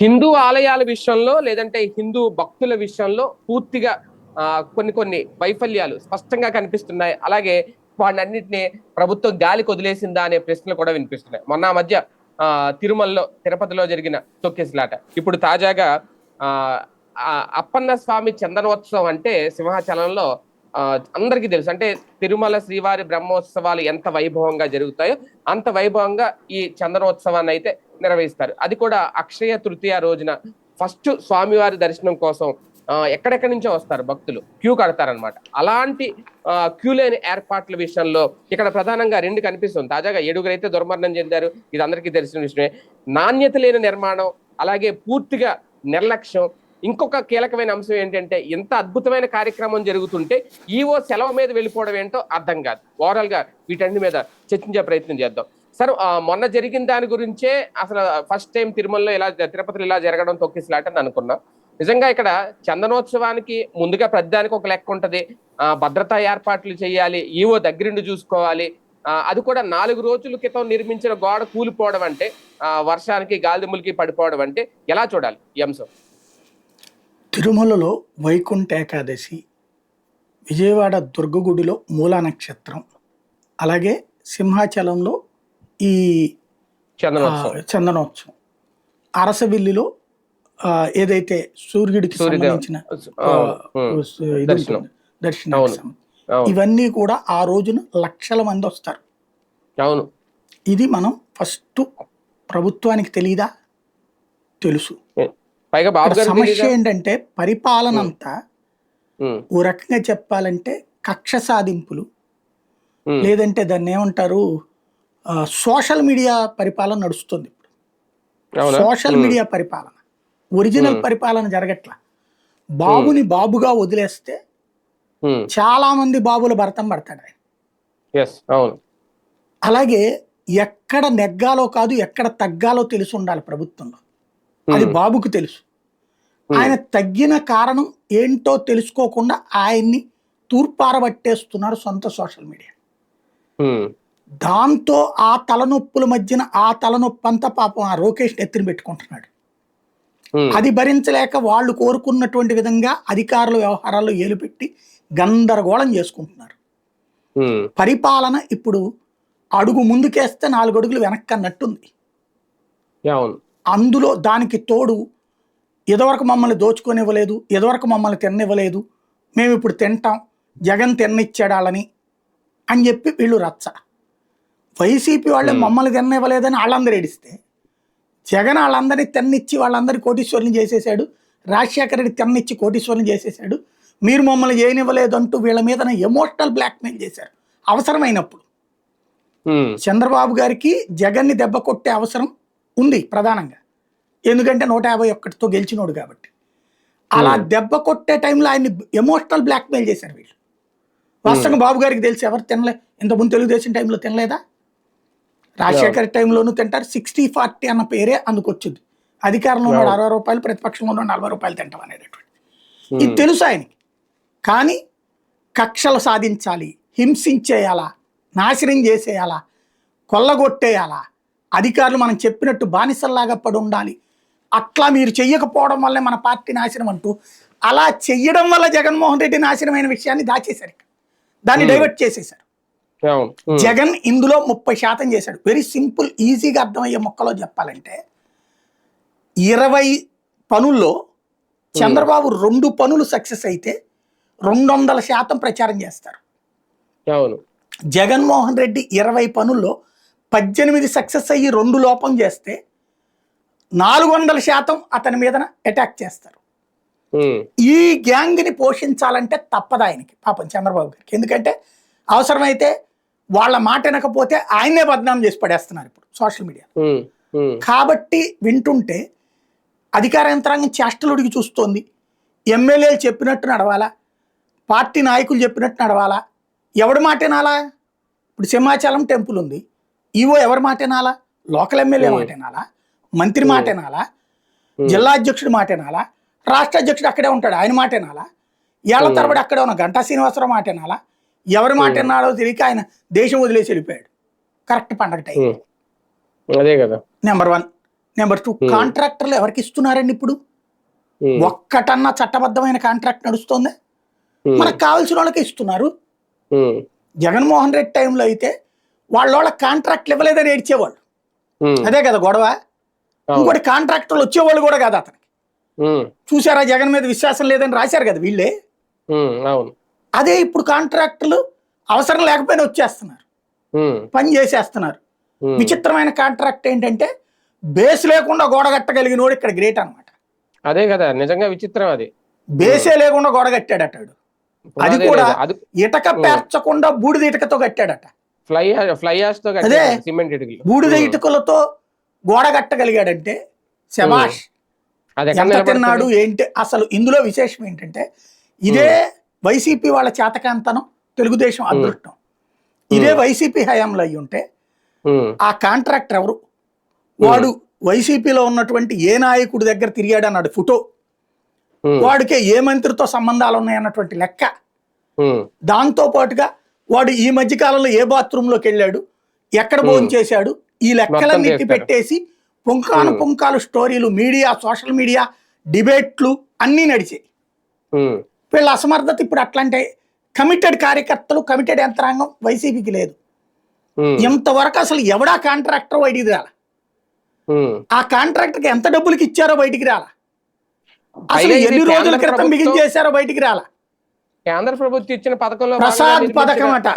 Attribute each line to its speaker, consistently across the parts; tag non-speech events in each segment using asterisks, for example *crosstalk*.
Speaker 1: హిందూ ఆలయాల విషయంలో లేదంటే హిందూ భక్తుల విషయంలో పూర్తిగా కొన్ని కొన్ని వైఫల్యాలు స్పష్టంగా కనిపిస్తున్నాయి. అలాగే వాటన్నిటిని ప్రభుత్వం గాలికి వదిలేసిందా అనే ప్రశ్నలు కూడా వినిపిస్తున్నాయి. మొన్న మధ్య తిరుమలలో తిరుపతిలో జరిగిన తొక్కేసిలాట ఇప్పుడు తాజాగా అప్పన్న స్వామి చందనోత్సవం అంటే సింహాచలంలో అందరికీ తెలుసు. అంటే తిరుమల శ్రీవారి బ్రహ్మోత్సవాలు ఎంత వైభవంగా జరుగుతాయో అంత వైభవంగా ఈ చందనోత్సవాన్ని అయితే నిర్వహిస్తారు. అది కూడా అక్షయ తృతీయ రోజున ఫస్ట్ స్వామివారి దర్శనం కోసం ఎక్కడెక్కడి నుంచో వస్తారు భక్తులు. క్యూ కడతారనమాట అలాంటి క్యూ లేని ఏర్పాట్ల విషయంలో ఇక్కడ ప్రధానంగా రెండు కనిపిస్తుంది. తాజాగా ఏడుగురు అయితే దుర్మరణం చెందారు. ఇది అందరికీ తెలిసిన విషయమే. నాణ్యత లేని నిర్మాణం అలాగే పూర్తిగా నిర్లక్ష్యం. ఇంకొక కీలకమైన అంశం ఏంటంటే ఎంత అద్భుతమైన కార్యక్రమం జరుగుతుంటే ఈవో సెలవు మీద వెళ్ళిపోవడం ఏంటో అర్థం కాదు. ఓవరాల్గా వీటన్ని మీద చర్చించే ప్రయత్నం చేద్దాం. సార్ మొన్న జరిగిన దాని గురించే అసలు ఫస్ట్ టైం తిరుమలలో ఇలా తిరుపతిలో ఇలా జరగడం తొక్కిసలాట అని అనుకున్నాం. నిజంగా ఇక్కడ చందనోత్సవానికి ముందుగా ప్రతిదానికి ఒక లెక్క ఉంటది. ఆ, భద్రతా ఏర్పాట్లు చేయాలి ఈవో దగ్గరుండి చూసుకోవాలి. అది కూడా నాలుగు రోజుల క్రితం నిర్మించిన గోడ కూలిపోవడం అంటే ఆ, వర్షానికి గాలిదుములకి పడిపోవడం అంటే ఎలా చూడాలి? ఈ అంశం.
Speaker 2: తిరుమలలో వైకుంఠ ఏకాదశి విజయవాడ దుర్గగుడిలో మూలా నక్షత్రం అలాగే సింహాచలంలో ఈ
Speaker 1: చందనోత్సవం.
Speaker 2: చందనోత్సవం. అరసవిల్లిలో ఏదైతే సూర్యుడికి సంబంధించిన
Speaker 1: దర్శనం.
Speaker 2: ఇవన్నీ కూడా ఆ రోజున లక్షల మంది వస్తారు.
Speaker 1: అవును.
Speaker 2: ఇది మనం ఫస్ట్ ప్రభుత్వానికి తెలీదా? తెలుసు.
Speaker 1: పైగా
Speaker 2: సమస్య ఏంటంటే పరిపాలన అంతా ఓ రకంగా చెప్పాలంటే కక్ష సాధింపులు. లేదంటే దాన్ని ఏమంటారు? సోషల్ మీడియా పరిపాలన నడుస్తుంది ఇప్పుడు? సోషల్ మీడియా పరిపాలన. ఒరిజినల్. పరిపాలన జరగట్ల. బాబుని బాబుగా వదిలేస్తే చాలా మంది బాబుల భరతం పడతాడు ఆయన. అలాగే ఎక్కడ నెగ్గాలో కాదు ఎక్కడ తగ్గాలో తెలిసి ఉండాలి ప్రభుత్వంలో. అది బాబుకు తెలుసు. ఆయన తగ్గిన కారణం ఏంటో తెలుసుకోకుండా ఆయన్ని తూర్పారబట్టేస్తున్నారు సొంత సోషల్ మీడియా. దాంతో ఆ తలనొప్పుల మధ్యన ఆ తలనొప్పి అంతా పాపం ఆ రోకేష్ ఎత్తిన పెట్టుకుంటున్నాడు. అది భరించలేక వాళ్ళు కోరుకున్నటువంటి విధంగా అధికారుల వ్యవహారాల్లో ఏలుపెట్టి గందరగోళం చేసుకుంటున్నారు. పరిపాలన ఇప్పుడు అడుగు ముందుకేస్తే నాలుగు అడుగులు వెనక్కి అన్నట్టుంది అందులో దానికి తోడు ఇదివరకు మమ్మల్ని దోచుకొనివ్వలేదు ఇదివరకు మమ్మల్ని తిన్నివ్వలేదు మేము ఇప్పుడు తింటాం జగన్ తిన్నిచ్చాడాలని అని చెప్పి వీళ్ళు రచ్చ. వైసీపీ వాళ్ళే. మమ్మల్ని తిన్నివ్వలేదని వాళ్ళందరూ ఏడిస్తే జగన్ వాళ్ళందరినీ తిన్నిచ్చి వాళ్ళందరినీ కోటీశ్వరుని చేసేసాడు రాజశేఖర రెడ్డి తిన్నిచ్చి కోటీశ్వరుని చేసేసాడు మీరు మమ్మల్ని చేయనివ్వలేదు అంటూ వీళ్ళ మీద ఎమోషనల్ బ్లాక్మెయిల్ చేశారు. అవసరమైనప్పుడు. చంద్రబాబు గారికి జగన్ని దెబ్బ కొట్టే అవసరం ఉంది ప్రధానంగా. ఎందుకంటే నూట యాభై ఒక్కటితో గెలిచినోడు కాబట్టి. అలా. దెబ్బ కొట్టే టైంలో ఆయన్ని ఎమోషనల్ బ్లాక్మెయిల్ చేశారు వీళ్ళు. వాస్తవంగా బాబు గారికి తెలిసి ఎవరు తినలే ఇంతకుముందు తెలుగుదేశం టైంలో తినలేదా? రాజశేఖర్ టైంలోనూ తింటారు. సిక్స్టీ ఫార్టీ అన్న పేరే అందుకొచ్చింది. అధికారంలో ఉన్నాడు
Speaker 1: Yeah.
Speaker 2: అరవై రూపాయలు ప్రతిపక్షంలో ఉన్నాడు నలభై రూపాయలు తింటాం అనేటటువంటి. ఇది
Speaker 1: ఉమ్,
Speaker 2: తెలుసు ఆయనకి. కానీ కక్షలు సాధించాలి హింసించేయాలా నాశనం చేసేయాలా కొల్లగొట్టేయాలా అధికారులు మనం చెప్పినట్టు బానిసల్లాగా పడి ఉండాలి. అట్లా మీరు చెయ్యకపోవడం వల్లే మన పార్టీ నాశనం అంటూ అలా చెయ్యడం వల్ల జగన్మోహన్ రెడ్డి నాశనమైన విషయాన్ని దాచేశారు. దాన్ని
Speaker 1: Hmm.
Speaker 2: డైవర్ట్ చేసేశారు. జగన్ ఇందులో ముప్పై శాతం చేశాడు. వెరీ సింపుల్ ఈజీగా అర్థమయ్యే మొక్కలో చెప్పాలంటే ఇరవై పనుల్లో చంద్రబాబు రెండు పనులు సక్సెస్ అయితే రెండు వందల శాతం ప్రచారం చేస్తారు.
Speaker 1: అవును.
Speaker 2: జగన్మోహన్ రెడ్డి ఇరవై పనుల్లో పద్దెనిమిది సక్సెస్ అయ్యి రెండు లోపం చేస్తే నాలుగు వందల శాతం అతని మీద అటాక్ చేస్తారు. ఈ గ్యాంగ్ని పోషించాలంటే తప్పదు ఆయనకి? పాపం చంద్రబాబు గారికి. ఎందుకంటే అవసరమైతే వాళ్ళ మాట వినకపోతే ఆయన్నే బదనాం చేసి పడేస్తున్నారు ఇప్పుడు సోషల్ మీడియా. కాబట్టి వింటుంటే అధికార యంత్రాంగం చేష్టలుడికి చూస్తోంది. ఎమ్మెల్యేలు చెప్పినట్టు నడవాలా? పార్టీ నాయకులు చెప్పినట్టు నడవాలా? ఎవడి మాట వినాలా? ఇప్పుడు సింహాచలం టెంపుల్ ఉంది. ఈవో ఎవరి మాట వినాలా? లోకల్ ఎమ్మెల్యే మాట వినాలా? మంత్రి మాట వినాలా? జిల్లా అధ్యక్షుడి మాట వినాలా? రాష్ట్ర అధ్యక్షుడు అక్కడే ఉంటాడు. ఆయన మాట వినాలా?
Speaker 1: ఏళ్ళ.
Speaker 2: తరబడి అక్కడే ఉన్న గంటా శ్రీనివాసరావు మాట వినాలా? ఎవరి మాట. వినాలో తెలియక ఆయన దేశం వదిలేసి వెళ్ళిపోయాడు. కరెక్ట్ పండగ టైం
Speaker 1: అదే కదా.
Speaker 2: Number one number two. కాంట్రాక్టర్లు ఎవరికి ఇస్తున్నారండి ఇప్పుడు? ఒక్కటన్నా చట్టబద్ధమైన కాంట్రాక్ట్ నడుస్తుంది? మనకు కావాల్సిన వాళ్ళకి ఇస్తున్నారు. జగన్మోహన్ రెడ్డి టైంలో అయితే వాళ్ళ వాళ్ళకి కాంట్రాక్ట్లు ఇవ్వలేదని ఏడ్చేవాళ్ళు. అదే కదా గొడవ. ఇంకోటి కాంట్రాక్టర్లు వచ్చేవాళ్ళు కూడా కాదు అతనికి. చూసారా జగన్ మీద విశ్వాసం లేదని రాశారు కదా వీళ్ళే?
Speaker 1: అవును.
Speaker 2: అదే ఇప్పుడు కాంట్రాక్టులు అవసరం లేకపోయినా వచ్చేస్తున్నారు. పని చేసేస్తున్నారు. విచిత్రమైన కాంట్రాక్ట్ ఏంటంటే బేస్ లేకుండా గోడ కట్టగలిగిన వాడు ఇక్కడ గ్రేట్ అన్నమాట.
Speaker 1: అదే కదా నిజంగా విచిత్రం అది.
Speaker 2: బేసే లేకుండా గోడ కట్టాడట వాడు. అది కూడా- ఇటక పేర్చకుండా బూడిద ఇటకతో కట్టాడట.
Speaker 1: ఫ్లై ఫ్లై యాష్తో
Speaker 2: అదే.
Speaker 1: కట్టారు సిమెంట్ ఇటుకలు.
Speaker 2: బూడిద ఇటుకలతో గోడ కట్టగలిగాడంటే శబాష్ ఎంత? తిన్నాడు ఏంటి? అసలు ఇందులో విశేషం ఏంటంటే ఇదే వైసీపీ వాళ్ళ చేతకాంతనం తెలుగుదేశం అదృష్టం. ఇదే వైసీపీ హయాంలో అయ్యి ఉంటే ఆ కాంట్రాక్టర్ ఎవరు? వాడు వైసీపీలో ఉన్నటువంటి ఏ నాయకుడి దగ్గర తిరిగాడు అన్నాడు ఫోటో వాడికే ఏ మంత్రితో సంబంధాలు ఉన్నాయన్నటువంటి లెక్క. దాంతో పాటుగా వాడు ఈ మధ్య కాలంలో ఏ బాత్రూమ్లోకి వెళ్ళాడు? ఎక్కడ భోజనం చేశాడు? ఈ లెక్కలన్నిటి. పెట్టేసి పుంకాను. పుంకాలు స్టోరీలు మీడియా సోషల్ మీడియా డిబేట్లు అన్నీ నడిచాయి. వీళ్ళ అసమర్థత ఇప్పుడు అట్లాంటి కమిటెడ్ కార్యకర్తలు కమిటెడ్ యంత్రాంగం వైసీపీకి లేదు.
Speaker 1: ఉమ్,
Speaker 2: ఇంతవరకు అసలు ఎవడా కాంట్రాక్టర్ బయటికి రాల. ఆ కాంట్రాక్టర్కి ఎంత డబ్బులకి ఇచ్చారో బయటికి రాల? అసలు ఎన్ని రోజుల క్రితం
Speaker 1: ప్రభుత్వం-
Speaker 2: బిగించేశారో బయటికి రాల?
Speaker 1: కేంద్ర ప్రభుత్వం ఇచ్చిన పథకంలో
Speaker 2: ప్రసాద్ పథకం అట.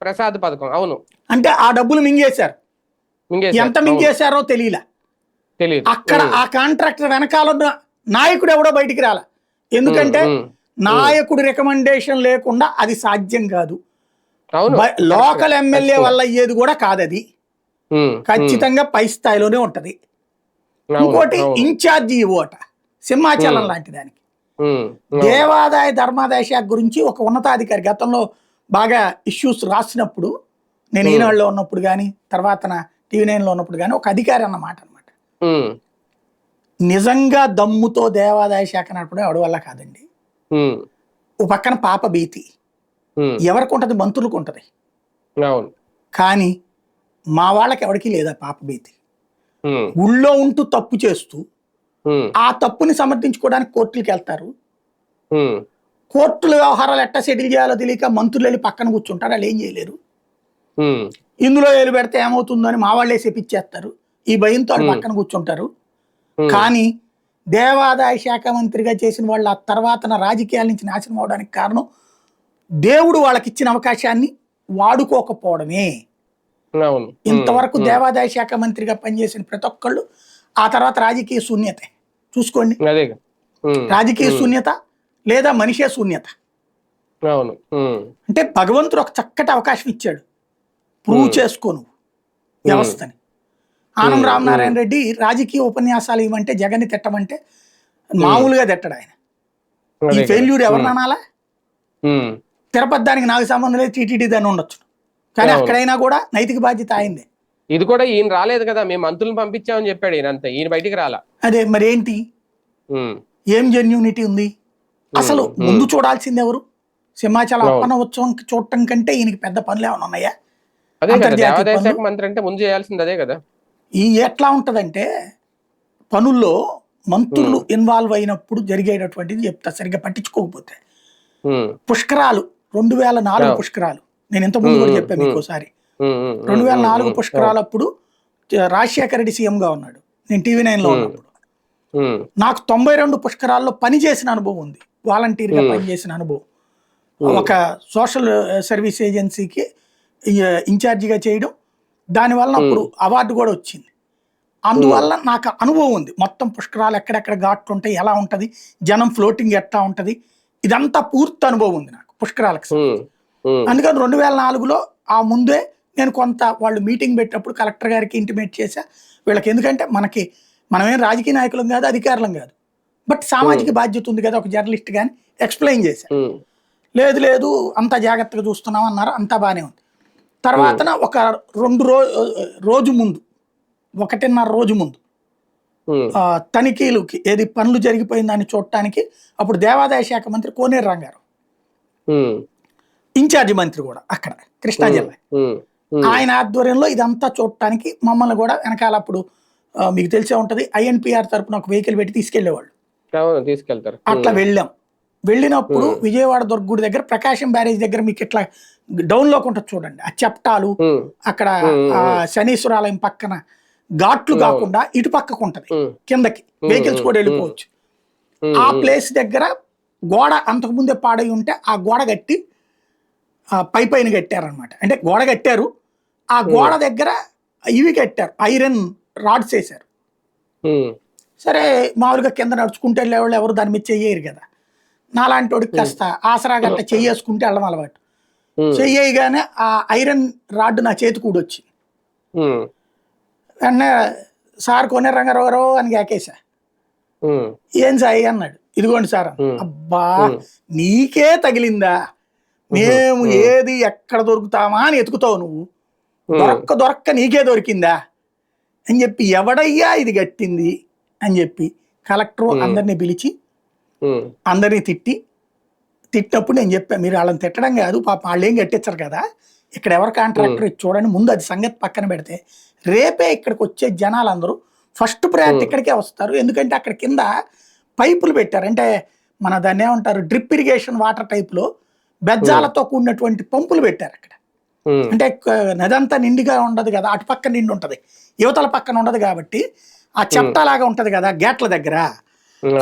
Speaker 1: ప్రసాద్ పథకం అవును.
Speaker 2: అంటే ఆ డబ్బులు మింగేశారు. ఎంత. మింగేశారో తెలియలే. అక్కడ ఆ కాంట్రాక్టర్ వెనకాల నాయకుడు ఎవడో బయటికి రాల. ఎందుకంటే. నాయకుడి రికమెండేషన్ లేకుండా అది సాధ్యం కాదు. లోకల్ ఎమ్మెల్యే వల్ల అయ్యేది కూడా కాదది. ఖచ్చితంగా పై స్థాయిలోనే ఉంటది. ఇంకోటి. ఇన్ఛార్జి ఇవ్వు అట సింహాచలం. లాంటి దానికి. దేవాదాయ ధర్మాదాయ శాఖ గురించి ఒక ఉన్నతాధికారి గతంలో బాగా ఇష్యూస్ రాసినప్పుడు నేను. ఈనాడులో ఉన్నప్పుడు కానీ తర్వాత నా టీవీ నైన్లో ఉన్నప్పుడు కానీ ఒక అధికారి అన్నమాట అనమాట నిజంగా దమ్ముతో దేవాదాయ శాఖ నడపడం ఎవడి వల్ల కాదండి. ఓ పక్కన పాప భీతి. ఎవరికి ఉంటది మంత్రులకు ఉంటది కానీ మా వాళ్ళకి ఎవరికి లేదా పాప భీతి. ఊళ్ళో ఉంటూ తప్పు చేస్తూ ఆ తప్పుని సమర్థించుకోవడానికి కోర్టులకు వెళ్తారు కోర్టుల వ్యవహారాలు ఎట్టా సెటిల్ చేయాలో తెలియక మంత్రులు వెళ్ళి పక్కన కూర్చుంటారు. వాళ్ళు ఏం చేయలేరు. ఇందులో ఏలు పెడితే ఏమవుతుందో అని మా వాళ్ళే చెప్పించేస్తారు. ఈ భయంతో. పక్కన కూర్చుంటారు. కానీ దేవాదాయ శాఖ మంత్రిగా చేసిన వాళ్ళు ఆ తర్వాత రాజకీయాల నుంచి నాశనం అవడానికి కారణం దేవుడు వాళ్ళకి ఇచ్చిన అవకాశాన్ని వాడుకోకపోవడమే. ఇంతవరకు దేవాదాయ శాఖ మంత్రిగా పనిచేసిన ప్రతి ఒక్కళ్ళు ఆ తర్వాత రాజకీయ శూన్యతే. చూసుకోండి. రాజకీయ శూన్యత లేదా మనిషే శూన్యత. అంటే భగవంతుడు ఒక చక్కటి అవకాశం ఇచ్చాడు. ప్రూవ్. చేసుకో నువ్వు. వ్యవస్థని. ఆనం. రామనారాయణ రెడ్డి రాజకీయ ఉపన్యాసాలు ఇవ్వమంటే జగన్ని తిట్టమంటే మామూలుగా తిట్టడు ఆయన. ఈ. ఫెయిల్యూర్ ఎవరు
Speaker 1: ఉమ్,
Speaker 2: అనాలా?
Speaker 1: ఉమ్,
Speaker 2: తిరుపతి దానికి నాకు సంబంధం లేదు టీటీడీ దాన్ని ఉండొచ్చు. కానీ. అక్కడైనా కూడా నైతిక బాధ్యత అయిందే
Speaker 1: ఇది కూడా ఈయన రాలేదు కదా మేము మంత్రులను పంపించామని చెప్పాడు ఈయన అంతే. ఈయన బయటికి రాలా.
Speaker 2: అదే మరి ఏంటి? ఏం జెన్యూనిటీ ఉంది? అసలు ముందు చూడాల్సింది ఎవరు? సింహాచలం
Speaker 1: అవును.
Speaker 2: అప్పన్న ఉత్సవం చూడటం కంటే ఈయనకి పెద్ద పనులు ఏమైనా ఉన్నాయా?
Speaker 1: అదే కదా. మంత్రి అంటే ముందు చేయాల్సింది అదే కదా.
Speaker 2: ఈ ఎట్లా ఉంటదంటే పనుల్లో మంత్రులు ఇన్వాల్వ్ అయినప్పుడు జరిగేటటువంటిది చెప్తా సరిగ్గా పట్టించుకోకపోతే. పుష్కరాలు రెండు వేల నాలుగు. పుష్కరాలు. నేను ఇంత ముందు కూడా చెప్పాను
Speaker 1: ఉమ్,
Speaker 2: రెండు వేల నాలుగు
Speaker 1: ఉమ్,
Speaker 2: పుష్కరాలు అప్పుడు చ- రాజశేఖర రెడ్డి సీఎం గా ఉన్నాడు. నేను టీవీ
Speaker 1: నైన్లో.
Speaker 2: ఉన్నప్పుడు. నాకు తొంభై రెండు పుష్కరాల్లో పని చేసిన అనుభవం ఉంది. వాలంటీర్గా
Speaker 1: ఉమ్.
Speaker 2: పనిచేసిన అనుభవం. ఒక సోషల్ సర్వీస్ ఏజెన్సీకి ఇన్ఛార్జిగా చేయడం దానివల్ల అప్పుడు అవార్డు కూడా వచ్చింది. అందువల్ల నాకు అనుభవం ఉంది. మొత్తం పుష్కరాలు ఎక్కడెక్కడ ఘాట్లు ఉంటాయి ఎలా ఉంటది జనం ఫ్లోటింగ్ ఎట్లా ఉంటది ఇదంతా పూర్తి అనుభవం ఉంది నాకు పుష్కరాలకు అందుకని రెండు వేల నాలుగులో ఆ ముందే నేను కొంత వాళ్ళు మీటింగ్ పెట్టినప్పుడు కలెక్టర్ గారికి ఇంటిమేట్ చేశా. వీళ్ళకి ఎందుకంటే మనకి మనమేం రాజకీయ నాయకులం కాదు అధికారులం కాదు. బట్ సామాజిక బాధ్యత ఉంది కదా ఒక జర్నలిస్ట్ కానీ ఎక్స్ప్లెయిన్ చేశా. లేదు లేదు అంత జాగ్రత్తగా చూస్తున్నాం అన్నారు అంతా బాగానే ఉంది. తర్వాతన ఒక రెండు రో రోజు ముందు ఒకటిన్నర రోజు ముందు. తనిఖీలుకి ఏది పనులు జరిగిపోయిందని చూడటానికి అప్పుడు దేవాదాయ శాఖ మంత్రి కోనేరు రంగారావు
Speaker 1: ఉమ్,
Speaker 2: ఇన్ఛార్జి మంత్రి కూడా అక్కడ కృష్ణా జిల్లా. ఆయన ఆధ్వర్యంలో ఇదంతా చూడటానికి మమ్మల్ని కూడా వెనకాల అప్పుడు మీకు తెలిసే ఉంటది ఐఎన్పిఆర్ తరపున ఒక వెహికల్ పెట్టి
Speaker 1: తీసుకెళ్ళేవాళ్ళు తీసుకెళ్తారు.
Speaker 2: అట్లా వెళ్ళాం. వెళ్ళినప్పుడు. విజయవాడ దుర్గుడి దగ్గర ప్రకాశం బ్యారేజ్ దగ్గర మీకు ఇట్లా డౌన్లోకి ఉంటుంది చూడండి. ఆ చెప్టాలు అక్కడ. ఆ శనీశ్వరాలయం పక్కన ఘాట్లు. కాకుండా ఇటు పక్కకు ఉంటది కిందకి. వెహికల్స్ కూడా. వెళ్ళిపోవచ్చు. ఆ ప్లేస్ దగ్గర గోడ అంతకు ముందే పాడై ఉంటే ఆ గోడ కట్టి ఆ పై పైన కట్టారనమాట అంటే గోడ కట్టారు ఆ గోడ దగ్గర ఇవి కట్టారు ఐరన్ రాడ్స్ వేశారు. సరే మామూలుగా కింద నడుచుకుంటే వెళ్ళేవాళ్ళు ఎవరు దాని మీద చెయ్యరు కదా. నాలాంటి వాడికి కాస్త ఆసరా గట్ట చెయ్యేసుకుంటే వెళ్ళడం అలవాటు. చెయ్యగానే ఆ ఐరన్ రాడ్ నా చేతి కూడా వచ్చింది
Speaker 1: ఉమ్,
Speaker 2: వెంటనే సార్ కొనే రంగారావు అని
Speaker 1: ఉమ్,
Speaker 2: ఏం సాయి అన్నాడు. ఇదిగోండి సార్. అబ్బా. నీకే తగిలిందా? మేము. ఏది ఎక్కడ దొరుకుతామా అని ఎతుకుతావు నువ్వు. దొరక్క దొరక్క నీకే దొరికిందా? అని చెప్పి ఎవడయ్యా ఇది గట్టింది? అని చెప్పి కలెక్టర్. అందరినీ పిలిచి అందరినీ తిట్టి తిట్టినప్పుడు నేను చెప్పాను మీరు వాళ్ళని తిట్టడం కాదు పాప వాళ్ళు ఏం కట్టించరు కదా. ఇక్కడ ఎవరు కాంట్రాక్టర్ చూడండి ముందు అది సంగతి పక్కన పెడితే రేపే ఇక్కడికి వచ్చే జనాలందరూ ఫస్ట్ ప్రయారిటీ. ఇక్కడికే వస్తారు. ఎందుకంటే అక్కడ కింద పైపులు పెట్టారు. అంటే మన దాన్ని ఏమంటారు డ్రిప్ ఇరిగేషన్ వాటర్ టైప్లో బెజ్జాలతో కూడినటువంటి పంపులు పెట్టారు అక్కడ. అంటే నదంతా నిండిగా ఉండదు కదా అటు పక్క నిండి ఉంటది యువతల పక్కన ఉండదు కాబట్టి ఆ చెప్టలాగా ఉంటది కదా గేట్ల దగ్గర.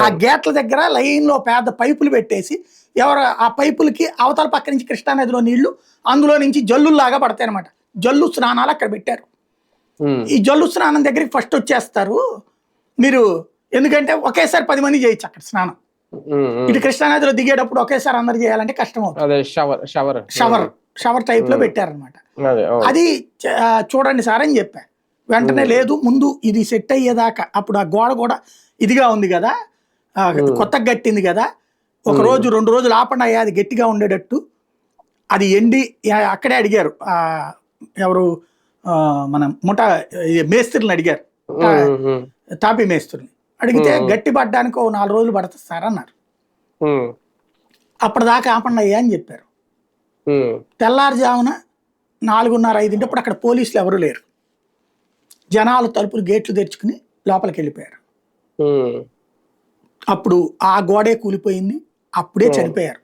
Speaker 2: ఆ గేట్ల దగ్గర లైన్లో పెద్ద పైపులు పెట్టేసి ఎవరు ఆ పైపులకి అవతల పక్క నుంచి కృష్ణానదిలో నీళ్ళు అందులో నుంచి జల్లుల్లాగా పడతాయి అనమాట జల్లు స్నానాలు అక్కడ పెట్టారు. ఈ జల్లు స్నానం దగ్గరికి ఫస్ట్ వచ్చేస్తారు. మీరు ఎందుకంటే ఒకేసారి పది మంది చేయొచ్చు అక్కడ స్నానం. ఇటు కృష్ణానదిలో దిగేటప్పుడు ఒకేసారి అందరు చేయాలంటే కష్టం
Speaker 1: షవర్ షవర్.
Speaker 2: షవర్
Speaker 1: టైప్లో.
Speaker 2: పెట్టారనమాట
Speaker 1: అదే
Speaker 2: చూడండి సార్ అని చెప్పా. వెంటనే. లేదు ముందు ఇది సెట్ అయ్యేదాకా అప్పుడు ఆ గోడ కూడా ఇదిగా ఉంది కదా. కొత్తగా గట్టింది కదా. ఒక. రోజు రెండు రోజులు ఆపండి అయ్యా అది గట్టిగా ఉండేటట్టు. అది ఎండి అక్కడే అడిగారు. ఎవరు మన ముఠ మేస్త్రిని అడిగారు. తాపి మేస్త్రిని. అడిగితే. గట్టి పడ్డానికి ఓ నాలుగు రోజులు పడుతుంది సార్ అన్నారు. అప్పటిదాకా ఆపండి అయ్యా అని చెప్పారు. తెల్లారుజామున నాలుగున్నర ఐదింటప్పుడు అక్కడ పోలీసులు ఎవరు లేరు. జనాలు తలుపులు గేట్లు తెరుచుకుని లోపలికి వెళ్ళిపోయారు. అప్పుడు ఆ గోడే కూలిపోయింది. అప్పుడే
Speaker 1: Hmm.
Speaker 2: చనిపోయారు.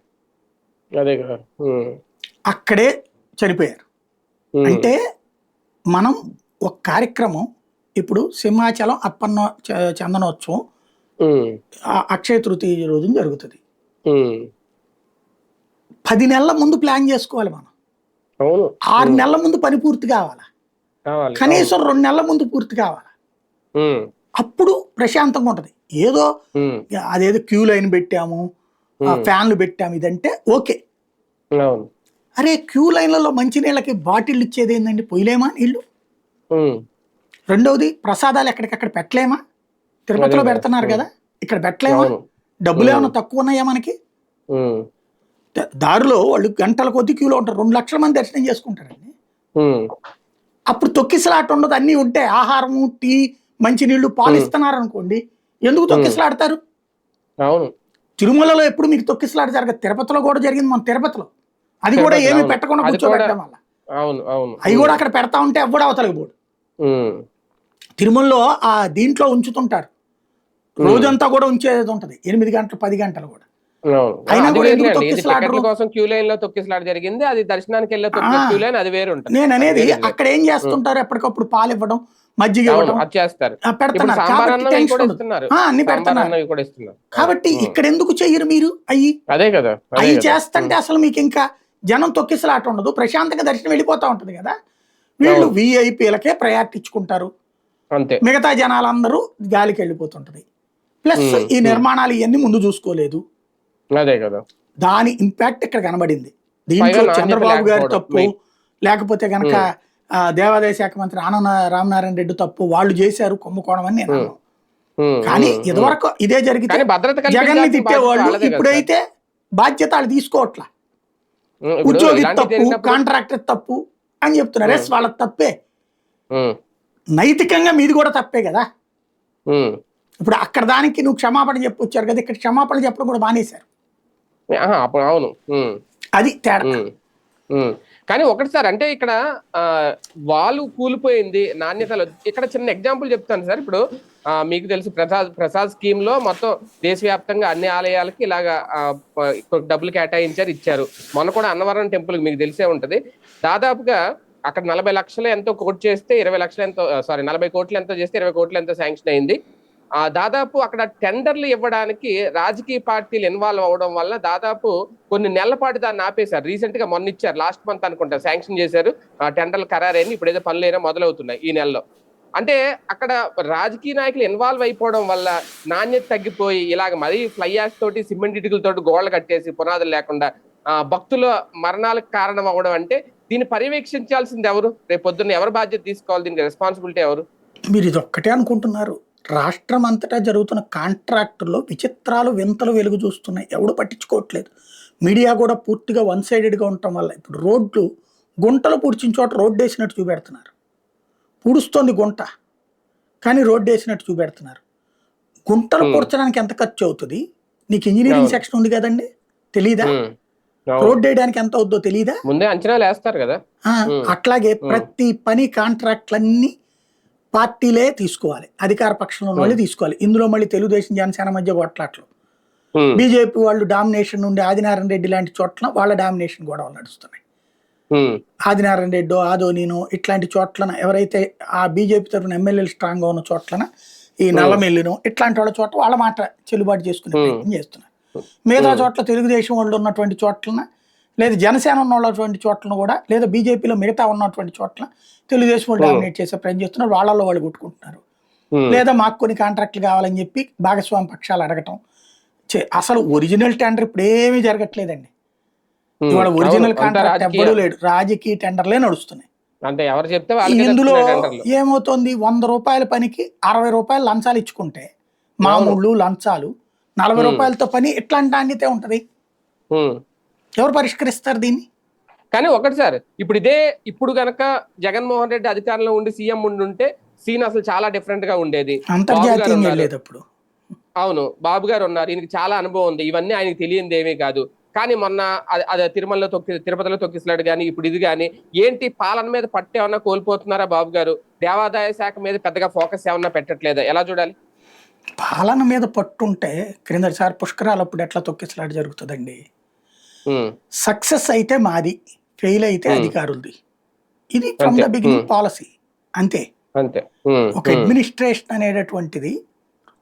Speaker 1: అదే కదా. ఉమ్,
Speaker 2: అక్కడే చనిపోయారు.
Speaker 1: ఉమ్,
Speaker 2: అంటే మనం ఒక కార్యక్రమం ఇప్పుడు సింహాచలం అప్పన్న చందనోత్సవం అక్షయ తృతీయ రోజున జరుగుతుంది. పది నెలల ముందు ప్లాన్ చేసుకోవాలి మనం. ఆరు నెలల ముందు పని పూర్తి కావాలా? కనీసం రెండు నెలల ముందు పూర్తి కావాలా? అప్పుడు ప్రశాంతంగా ఉంటది. ఏదో అదేదో క్యూ లైన్ పెట్టాము ఫ్యాన్లు పెట్టాము ఇదంటే ఓకే. అరే క్యూ లైన్లలో మంచినీళ్ళకి బాటిల్ ఇచ్చేది ఏందండి? పొయ్యలేమా నీళ్ళు? రెండవది ప్రసాదాలు ఎక్కడికక్కడ పెట్టలేమా? తిరుపతిలో. పెడుతున్నారు. కదా ఇక్కడ పెట్టలేమా? డబ్బులు. ఏమైనా తక్కువ ఉన్నాయా మనకి? దారిలో వాళ్ళు గంటల కొద్ది క్యూలో ఉంటారు రెండు లక్షల మంది దర్శనం చేసుకుంటారండి. అప్పుడు తొక్కిసలాట ఉండదు అన్నీ ఉంటాయి ఆహారము టీ మంచినీళ్ళు పాలు
Speaker 1: ఉమ్.
Speaker 2: ఇస్తున్నారు అనుకోండి ఎందుకు తొక్కిసలాడతారు?
Speaker 1: అవును.
Speaker 2: తిరుమలలో ఎప్పుడు మీకు తొక్కిసలాట జరగదు. తిరుపతిలో కూడా జరిగింది మన తిరుపతిలో. అది కూడా ఏమి. పెట్టకుండా కూర్చోబెట్టడం వల్ల.
Speaker 1: అవును అవును.
Speaker 2: అవి కూడా అక్కడ పెడతా ఉంటే అవ్వడు అవతలకి పోడు. తిరుమలలో ఆ దీంట్లో ఉంచుతుంటారు. రోజంతా కూడా ఉంచేది ఉంటది. ఎనిమిది గంటలు పది గంటలు కూడా.
Speaker 1: కోసం క్యూ లైన్లో తొక్కిసలాట జరిగింది. అది దర్శనానికి వెళ్ళే. క్యూ లైన్ అది వేరు ఉంటుంది.
Speaker 2: నేను అనేది. అక్కడ ఏం చేస్తుంటారు? ఎప్పటికప్పుడు పాలు ఇవ్వడం మజ్జిగ
Speaker 1: చేస్తారు.
Speaker 2: పెడుతున్నారు. కాబట్టి
Speaker 1: అన్నం
Speaker 2: పెడుతున్నారు. ఇక్కడ ఎందుకు చెయ్యరు మీరు అయ్యి?
Speaker 1: అదే కదా
Speaker 2: అవి. చేస్తుంటే అసలు మీకు ఇంకా జనం తొక్కిసలాట ఉండదు. ప్రశాంతంగా దర్శనం వెళ్ళిపోతా ఉంటది కదా. వీళ్ళు. విఐపీలకే ప్రయారిటీ ఇచ్చుకుంటారు
Speaker 1: అంతే.
Speaker 2: మిగతా జనాలందరూ గాలికి వెళ్ళిపోతుంటది. ప్లస్ ఈ. నిర్మాణాలు ఇవన్నీ ముందు చూసుకోలేదు.
Speaker 1: అదే కదా.
Speaker 2: దాని ఇంపాక్ట్ ఇక్కడ కనబడింది. దీంట్లో చంద్రబాబు గారి తప్పు. లేకపోతే గనక దేవాదాయ శాఖ మంత్రి ఆనంద రామనారాయణ రెడ్డి తప్పు వాళ్ళు చేశారు కుంభకోణం అని నేను కానీ. ఇదివరకు ఇదే జరిగితే
Speaker 1: జగన్ని
Speaker 2: తిట్టేవాళ్ళు ఇప్పుడైతే బాధ్యత వాళ్ళు తీసుకోవట్లా ఉద్యోగి తప్పు కాంట్రాక్టర్ తప్పు అని చెప్తున్నారు. ఎస్ వాళ్ళ తప్పే. నైతికంగా మీది కూడా తప్పే కదా. ఇప్పుడు అక్కడ దానికి నువ్వు క్షమాపణ చెప్పొచ్చారు కదా ఇక్కడ క్షమాపణ చెప్పడం కూడా మానేశారు.
Speaker 1: అవును.
Speaker 2: అది తేడా.
Speaker 1: కానీ ఒకటి సార్ అంటే ఇక్కడ వాళ్ళు వాలు కూలిపోయింది నాణ్యతలు ఇక్కడ చిన్న ఎగ్జాంపుల్ చెప్తాను సార్. ఇప్పుడు మీకు తెలుసు ప్రసాద్ ప్రసాద్ స్కీమ్లో మొత్తం దేశవ్యాప్తంగా అన్ని ఆలయాలకి ఇలాగా డబ్బులు కేటాయించారు ఇచ్చారు. మొన్న కూడా అన్నవరం టెంపుల్ మీకు తెలిసే ఉంటది. దాదాపుగా అక్కడ నలభై లక్షలు ఎంతో కోట్ చేస్తే ఇరవై లక్షలు ఎంతో సారీ నలభై కోట్లు ఎంతో చేస్తే ఇరవై కోట్లు ఎంతో శాంక్షన్ అయింది. దాదాపు అక్కడ టెండర్లు ఇవ్వడానికి రాజకీయ పార్టీలు ఇన్వాల్వ్ అవ్వడం వల్ల దాదాపు కొన్ని నెలల పాటు దాన్ని ఆపేశారు. రీసెంట్గా మొన్న ఇచ్చారు. లాస్ట్ మంత్ అనుకుంటా శాంక్షన్ చేశారు. ఆ టెండర్లు ఖరారైంది. ఇప్పుడు ఏదో పనులు మొదలవుతున్నాయి ఈ నెలలో. అంటే అక్కడ రాజకీయ నాయకులు ఇన్వాల్వ్ అయిపోవడం వల్ల నాణ్యత తగ్గిపోయి ఇలాగ మరీ ఫ్లై యాష్ తోటి సిమెంట్ ఇటుకలతోటి గోడలు కట్టేసి పునాదులు లేకుండా ఆ భక్తుల మరణాలకు కారణం అవ్వడం అంటే దీన్ని పర్యవేక్షించాల్సింది ఎవరు? రేపు పొద్దున్న ఎవరు బాధ్యత తీసుకోవాలి? దీనికి రెస్పాన్సిబిలిటీ ఎవరు?
Speaker 2: మీరు ఇది ఒక్కటే అనుకుంటున్నారు. రాష్ట్రం అంతటా జరుగుతున్న కాంట్రాక్టుల్లో విచిత్రాలు వింతలు వెలుగు చూస్తున్నాయి ఎవడు పట్టించుకోవట్లేదు మీడియా కూడా పూర్తిగా వన్ సైడెడ్గా ఉండటం వల్ల ఇప్పుడు రోడ్లు గుంటలు పూడ్చిన చోట రోడ్డు వేసినట్టు చూపెడుతున్నారు పూడుస్తోంది గుంట కానీ రోడ్డు వేసినట్టు చూపెడుతున్నారు గుంటలు. పూడ్చడానికి ఎంత ఖర్చు అవుతుంది నీకు ఇంజనీరింగ్. సెక్షన్ ఉంది కదండి తెలీదా. రోడ్డు వేయడానికి ఎంత అవుద్దో తెలీదా
Speaker 1: ముందే అంచనాలు వేస్తారు కదా.
Speaker 2: అట్లాగే. ప్రతి పని కాంట్రాక్ట్లన్నీ పార్టీలే తీసుకోవాలి అధికార పక్షంలో ఉన్న వాళ్ళే తీసుకోవాలి ఇందులో మళ్ళీ తెలుగుదేశం జనసేన మధ్య కొట్లాట్లు. బీజేపీ వాళ్ళు డామినేషన్ నుండి ఆదినారాయణ రెడ్డి లాంటి చోట్ల వాళ్ళ డామినేషన్ గొడవలు నడుస్తున్నాయి. ఆదినారాయణ రెడ్డో ఆదోనీనో ఇట్లాంటి చోట్లన ఎవరైతే ఆ బీజేపీ తరఫున ఎమ్మెల్యేలు స్ట్రాంగ్గా ఉన్న చోట్లన ఈ నల్లమెల్లిను ఇట్లాంటి వాళ్ళ చోట వాళ్ళ మాట చెల్లుబాటు చేసుకునే. ప్రయత్నం చేస్తున్నారు మిగతా. చోట్ల తెలుగుదేశం వాళ్ళు ఉన్నటువంటి చోట్లన లేదా జనసేన ఉన్నటువంటి చోట్లను కూడా లేదా బీజేపీలో మిగతా ఉన్నటువంటి చోట్ల తెలుగుదేశం వాళ్ళు. డామినేట్ చేసే ప్రయత్నం చేస్తున్నారు వాళ్ళల్లో వాళ్ళు కొట్టుకుంటున్నారు. లేదా మాకు కొన్ని కాంట్రాక్ట్లు కావాలని చెప్పి భాగస్వామి పక్షాలు అడగటం అసలు ఒరిజినల్ టెండర్ ఇప్పుడు ఏమీ జరగట్లేదండి. ఇవాళ ఒరిజినల్ కాంట్రాక్ట్ ఎవ్వడూ లేడు రాజకీయ టెండర్లే నడుస్తున్నాయి
Speaker 1: అంటే ఎవరు చెప్తే వాళ్ళకే
Speaker 2: ఇందులో. ఏమవుతుంది వంద రూపాయల పనికి అరవై రూపాయలు లంచాలు ఇచ్చుకుంటే మామూళ్ళు లంచాలు నలభై. రూపాయలతో పని ఎట్లాంటి నాణ్యతే ఉంటది. ఎవరు పరిష్కరిస్తారు దీన్ని
Speaker 1: కానీ ఒకటి సార్ ఇప్పుడు ఇదే ఇప్పుడు గనక జగన్మోహన్ రెడ్డి అధికారంలో ఉండి సీఎం ఉండి ఉంటే సీన్ అసలు చాలా డిఫరెంట్గా ఉండేది. అవును బాబు గారు ఉన్నారు. ఈయనకి చాలా అనుభవం ఉంది. ఇవన్నీ ఆయనకి తెలియంది ఏమీ కాదు. కానీ మొన్న అది- తిరుమలలో తొక్కి తిరుపతిలో తొక్కిసలాడు కానీ ఇప్పుడు ఇది కానీ ఏంటి పాలన మీద పట్టు ఏమన్నా కోల్పోతున్నారా బాబు గారు? దేవాదాయ శాఖ మీద పెద్దగా ఫోకస్ ఏమన్నా పెట్టట్లేదా? ఎలా చూడాలి?
Speaker 2: పాలన మీద పట్టుంటే క్రిందటిసారి పుష్కరాలు అప్పుడు ఎట్లా తొక్కిసలాట జరుగుతుందండి? సక్సెస్ అయితే మాది ఫెయిల్ అయితే
Speaker 1: Hmm.
Speaker 2: అధికారులది. ఇది from. The beginning
Speaker 1: Hmm.
Speaker 2: Policy అంతే.
Speaker 1: అంతే. ఉమ్,
Speaker 2: ఒక అడ్మినిస్ట్రేషన్ అనేటటువంటిది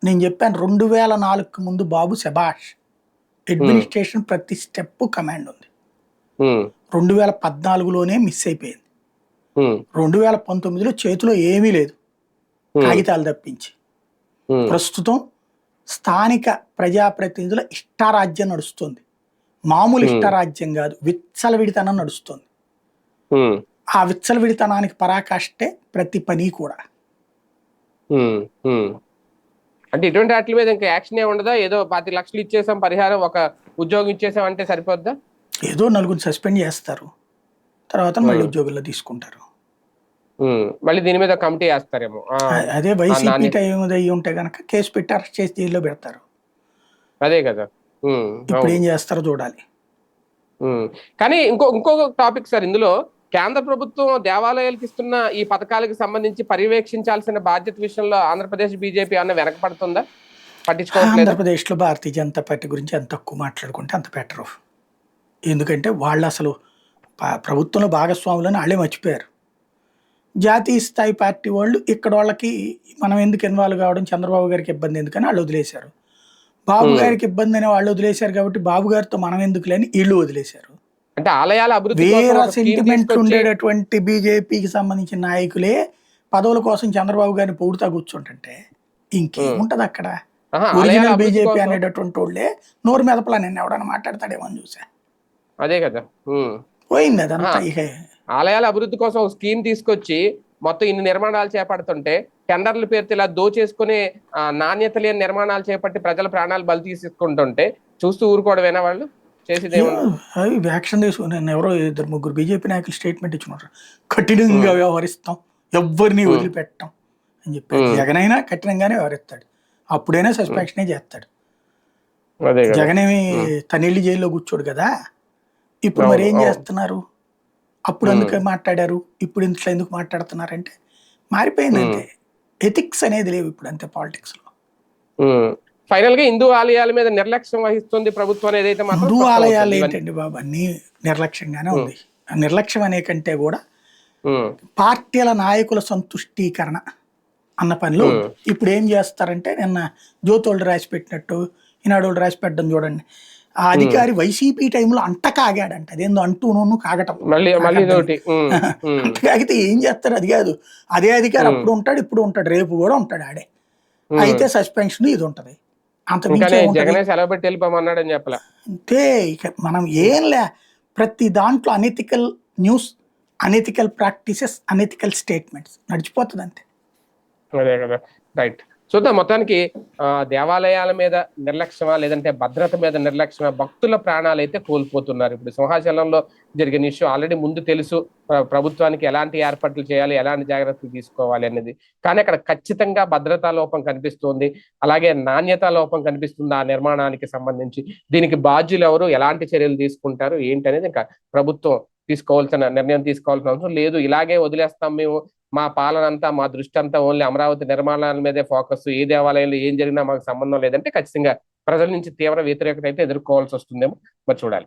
Speaker 2: నేను చెప్పాను రెండు వేల నాలుగుకు ముందు బాబు శబాష్ అడ్మినిస్ట్రేషన్ ప్రతి స్టెప్ కమాండ్ ఉంది. రెండు వేల పద్నాలుగులోనే మిస్ అయిపోయింది. రెండు వేల పంతొమ్మిదిలో చేతిలో ఏమీ లేదు. కాగితాలు తప్పించి. ప్రస్తుతం స్థానిక ప్రజాప్రతినిధుల ఇష్టారాజ్యం నడుస్తుంది. మామూలు. ఇష్టారాజ్యం కాదు. విచ్చలవిడితనం నడుస్తుంది. ఆ విచ్చలవిడితనానికి పరాకాష్టే ప్రతి పని కూడా.
Speaker 1: అంటే ఇటువంటి వాటి మీద ఇంకా యాక్షన్ ఏ ఉండదా? ఏదో పాతి లక్షలు ఇచ్చేసాం పరిహారం ఒక ఉద్యోగం ఇచ్చేసాం అంటే సరిపోద్దా?
Speaker 2: ఏదో నలుగురు సస్పెండ్ చేస్తారు. తర్వాత మళ్ళీ. ఉద్యోగుల్లో తీసుకుంటారు.
Speaker 1: మళ్ళీ దీని మీద కమిటీ వేస్తారేమో.
Speaker 2: అదే వైసీపీ టైం అయ్యి ఉంటే గనక కేసు పెట్టి అరెస్ట్ చేసి జైల్లో పెడతారు.
Speaker 1: అదే కదా.
Speaker 2: ఇప్పుడు. ఏం చేస్తారో చూడాలి.
Speaker 1: కానీ ఇంకో ఇంకొక టాపిక్ సార్ ఇందులో కేంద్ర ప్రభుత్వం దేవాలయాలకు ఇస్తున్న ఈ పథకాలకు సంబంధించి పర్యవేక్షించాల్సిన బాధ్యత విషయంలో ఆంధ్రప్రదేశ్ బీజేపీ అన్న వెనకపడుతుందా
Speaker 2: ఆంధ్రప్రదేశ్లో భారతీయ జనతా పార్టీ గురించి ఎంత తక్కువ మాట్లాడుకుంటే అంత బెటరు ఎందుకంటే వాళ్ళు అసలు ప్రభుత్వంలో భాగస్వాములను వాళ్ళే మర్చిపోయారు. జాతీయ స్థాయి పార్టీ వాళ్ళు ఇక్కడ వాళ్ళకి మనం ఎందుకు ఇన్వాల్వ్ కావడం చంద్రబాబు గారికి ఇబ్బంది ఎందుకని వాళ్ళు వదిలేశారు. బాబు. గారికి ఇబ్బంది అని వాళ్ళు వదిలేశారు కాబట్టి బాబు గారితో మనం ఎందుకు లేని వీళ్ళు వదిలేశారు
Speaker 1: అంటే ఆలయాల అభివృద్ధి
Speaker 2: వేరే సెంటిమెంట్ ఉండేటటువంటి బీజేపీకి సంబంధించిన నాయకులే పదవుల కోసం చంద్రబాబు గారిని పొగుడుతా కూర్చుంటుంటే ఇంకేముంటది అక్కడ ఒరిజినల్ బీజేపీ అనేటటువంటి వాళ్ళే నోరు మెదపలా నేను ఎవడన్నా మాట్లాడతాడేమో అని చూసా
Speaker 1: అదే కదా.
Speaker 2: పోయింది అదంతా. ఇక
Speaker 1: ఆలయాల అభివృద్ధి కోసం ఒక స్కీమ్ తీసుకొచ్చి మొత్తం ఇన్ని నిర్మాణాలు చేపడుతుంటే టెండర్ల పేరుతో ఇలా దోచేసుకుని నాణ్యత లేని నిర్మాణాలు చేపట్టి ప్రజల ప్రాణాలు బలి తీసుకుంటుంటే చూస్తూ ఊరుకోవడమేనా వాళ్ళు? చేసేది
Speaker 2: అవి వ్యాక్షన్ తీసుకుని నేను ఎవరో ఇద్దరు ముగ్గురు బీజేపీ నాయకులు స్టేట్మెంట్ ఇచ్చుకున్నారు కఠినంగా వ్యవహరిస్తాం. ఎవరిని. వదిలిపెట్టాం అని చెప్పారు
Speaker 1: Hmm.
Speaker 2: జగన్ అయినా కఠినంగానే వ్యవహరిస్తాడు. అప్పుడైనా సస్పెన్షనే చేస్తాడు.
Speaker 1: అదే కదా.
Speaker 2: జగన్ ఏమి తనిళ్ళి జైల్లో కూర్చోడు కదా? ఇప్పుడు మరి ఏం. చేస్తున్నారు? అప్పుడు ఎందుకు మాట్లాడారు? ఇప్పుడు ఇంట్లో ఎందుకు మాట్లాడుతున్నారంటే మారిపోయింది అంతే ఎథిక్స్ అనేది లేవు ఇప్పుడు అంతే
Speaker 1: పాలిటిక్స్లో. ఫైనల్గా హిందూ ఆలయాల మీద నిర్లక్ష్యం వహిస్తుంది ప్రభుత్వం మాత్రం
Speaker 2: హిందూ ఆలయాలు ఏంటండి బాబు? అన్ని నిర్లక్ష్యంగానే ఉంది. నిర్లక్ష్యం అనే కంటే కూడా పార్టీల నాయకుల సంతుష్టీకరణ అన్న పనిలో. ఇప్పుడు ఏం చేస్తారంటే నిన్న జ్యోతోళ్ళు రాసి పెట్టినట్టు ఈనాడోళ్ళు రాసి పెట్టడం చూడండి. ఆ అధికారి వైసీపీ టైంలో అంట కాగాడంట అదేందో అంటూ నూను కాగటం.
Speaker 1: మళ్ళీ మళ్ళీ *laughs*
Speaker 2: అంట కాగితే ఏం చేస్తారు? అది కాదు. అదే అధికారి అప్పుడు ఉంటాడు ఇప్పుడు ఉంటాడు. రేపు కూడా ఉంటాడు ఆడే. అయితే సస్పెన్షన్ ఇది ఉంటది. అంత
Speaker 1: వెళ్ళిపోమన్నాడని చెప్పలే.
Speaker 2: అంతే. ఇక మనం ఏం లే. ప్రతి దాంట్లో unethical news unethical practices unethical statements. నడిచిపోతుంది అంతే
Speaker 1: అదే కదా. రైట్. చూద్దాం మొత్తానికి ఆ దేవాలయాల మీద నిర్లక్ష్యమా లేదంటే భద్రత మీద నిర్లక్ష్యమా భక్తుల ప్రాణాలు అయితే కోల్పోతున్నారు. ఇప్పుడు సింహాచలంలో జరిగిన ఇష్యూ ఆల్రెడీ ముందు తెలుసు ప్రభుత్వానికి ఎలాంటి ఏర్పాట్లు చేయాలి ఎలాంటి జాగ్రత్తలు తీసుకోవాలి అనేది. కానీ అక్కడ ఖచ్చితంగా భద్రతా లోపం కనిపిస్తుంది అలాగే నాణ్యత లోపం కనిపిస్తుంది ఆ నిర్మాణానికి సంబంధించి. దీనికి బాధ్యులు ఎవరు ఎలాంటి చర్యలు తీసుకుంటారు ఏంటి అనేది ఇంకా ప్రభుత్వం తీసుకోవాల్సిన నిర్ణయం తీసుకోవాల్సిన అవసరం లేదు. ఇలాగే వదిలేస్తాం మేము మా పాలన అంతా మా దృష్టి అంతా ఓన్లీ అమరావతి నిర్మాణాల మీదే ఫోకస్. ఏ దేవాలయంలో ఏం జరిగినా మాకు సంబంధం లేదంటే ఖచ్చితంగా ప్రజల నుంచి తీవ్ర వ్యతిరేకత అయితే ఎదుర్కోవాల్సి వస్తుందేమో. మరి చూడాలి.